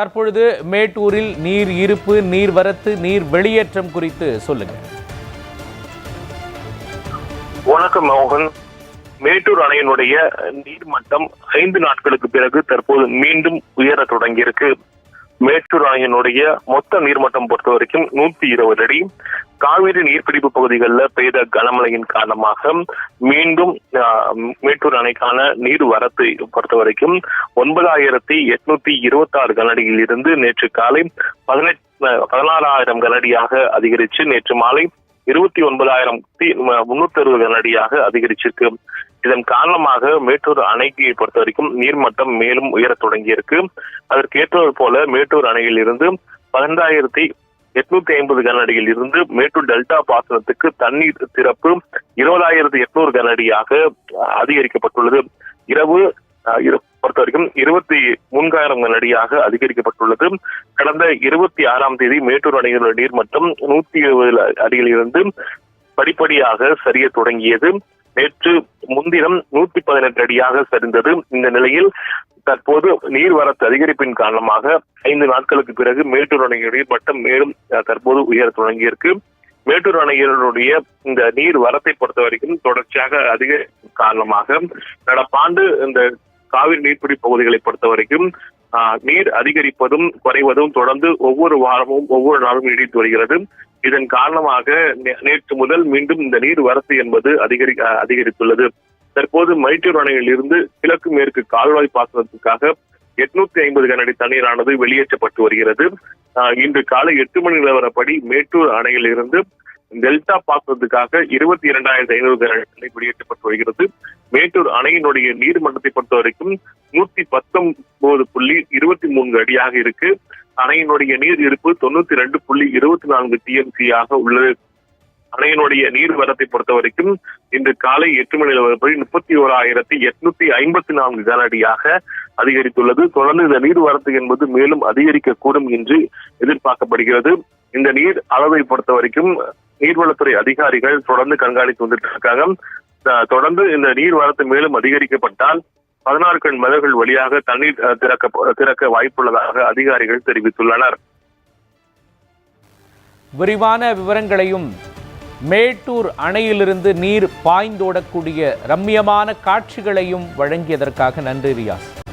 தற்பொழுது மேட்டூரில் நீர் இருப்பு நீர் வரத்து நீர் வெளியேற்றம் குறித்து சொல்லுங்க வணக்கம் மோகன். மேட்டூர் அணையினுடைய நீர்மட்டம் ஐந்து நாட்களுக்கு பிறகு தற்போது மீண்டும் உயர தொடங்கியிருக்கு. மேட்டூர் அணையினுடைய மொத்த நீர்மட்டம் பொறுத்த வரைக்கும் நூத்தி இருபது அடி. காவிரி நீர்பிடிப்பு பகுதிகளில் பெய்த கனமழையின் காரணமாக மீண்டும் மேட்டூர் அணைக்கான நீர் வரத்து பொறுத்த வரைக்கும் ஒன்பதாயிரத்தி எட்நூத்தி இருபத்தி ஆறு கனடியில் இருந்து நேற்று காலை பதினெட்டு பதினாறாயிரம் கனடியாக அதிகரித்து நேற்று மாலை இருபத்தி ஒன்பதாயிரத்தி முன்னூத்தி அறுபது கனடியாக அதிகரிச்சிருக்கு. இதன் காரணமாக மேட்டூர் அணைக்கு பொறுத்த வரைக்கும் நீர்மட்டம் மேலும் உயரத் தொடங்கியிருக்கு. அதற்கு ஏற்றது போல மேட்டூர் அணையில் இருந்து பன்னெண்டாயிரத்தி எட்நூத்தி ஐம்பது கனஅடியில் இருந்து மேட்டூர் டெல்டா பாசனத்துக்கு தண்ணீர் திறப்பு இருபதாயிரத்தி எட்நூறு கனஅடியாக அதிகரிக்கப்பட்டுள்ளது. இரவு அஹ், பொறுத்த வரைக்கும் இருபத்தி மூன்றாயிரம் கனஅடியாக அதிகரிக்கப்பட்டுள்ளது. கடந்த இருபத்தி ஆறாம் தேதி மேட்டூர் அடியில நீர் மட்டம் நூத்தி இருபது அடியில் இருந்து படிப்படியாக சரிய தொடங்கியது. நேற்று முன்தினம் நூத்தி பதினெட்டு அடியாக சரிந்தது. இந்த நிலையில் தற்போது நீர்வரத்து அதிகரிப்பின் காரணமாக ஐந்து நாட்களுக்கு பிறகு மேட்டூர் அணையினுடைய மட்டம் மேலும் தற்போது உயர தொடங்கியிருக்கு. மேட்டூர் அணையினுடைய இந்த நீர் வரத்தை பொறுத்த வரைக்கும் தொடர்ச்சியாக அதிக காரணமாக நடப்பாண்டு இந்த காவிரி நீர்பிடி பகுதிகளை பொறுத்த வரைக்கும் ஆஹ், நீர் அதிகரிப்பதும் குறைவதும் தொடர்ந்து ஒவ்வொரு வாரமும் ஒவ்வொரு நாளும் நீடித்து வருகிறது. இதன் காரணமாக நே- நேற்று முதல் மீண்டும் இந்த நீர் வரத்து என்பது அதிகரி அதிகரித்துள்ளது. தற்போது மைட்டூர் அணையில் இருந்து கிழக்கு மேற்கு கால்வாய் பாசனத்துக்காக எட்நூத்தி ஐம்பது கனஅடி தண்ணீரானது வெளியேற்றப்பட்டு வருகிறது. இன்று காலை எட்டு மணி நிலவரப்படி மேட்டூர் அணையில் இருந்து டெல்டா பாசனத்துக்காக இருபத்தி இரண்டாயிரத்தி ஐநூறு கனஅடி வெளியேற்றப்பட்டு வருகிறது. மேட்டூர் அணையினுடைய நீர் மட்டத்தை பொறுத்த வரைக்கும் நூத்தி பத்தொன்பது புள்ளி இருபத்தி மூன்று அடியாக இருக்கு. அணையினுடைய நீர் இருப்பு தொண்ணூத்தி ரெண்டு புள்ளி இருபத்தி நான்கு டிஎம்சி ஆக உள்ளது. அணையினுடைய நீர் வரத்தை பொறுத்த வரைக்கும் இன்று காலை எட்டு மணி நிலவரப்படி முப்பத்தி ஓராயிரத்தி எட்நூத்தி ஐம்பத்தி நான்கு கனஅடியாக அதிகரித்துள்ளது. தொடர்ந்து இந்த நீர்வரத்து என்பது மேலும் அதிகரிக்கக்கூடும் என்று எதிர்பார்க்கப்படுகிறது. இந்த நீர் அளவை பொறுத்த வரைக்கும் நீர்வளத்துறை அதிகாரிகள் தொடர்ந்து கண்காணித்து வந்துட்டு இருக்காங்க தொடர்ந்து இந்த நீர் வரத்து மேலும் அதிகரிக்கப்பட்டால் பதினாறு கண் மதகுகள் வழியாக தண்ணீர் அஹ், திறக்க திறக்க வாய்ப்புள்ளதாக அதிகாரிகள் தெரிவித்துள்ளனர். விரிவான விவரங்களையும் மேட்டூர் அணையிலிருந்து நீர் பாய்ந்தோடக்கூடிய ரம்மியமான காட்சிகளையும் வழங்கியதற்காக நன்றி ரியாஸ்.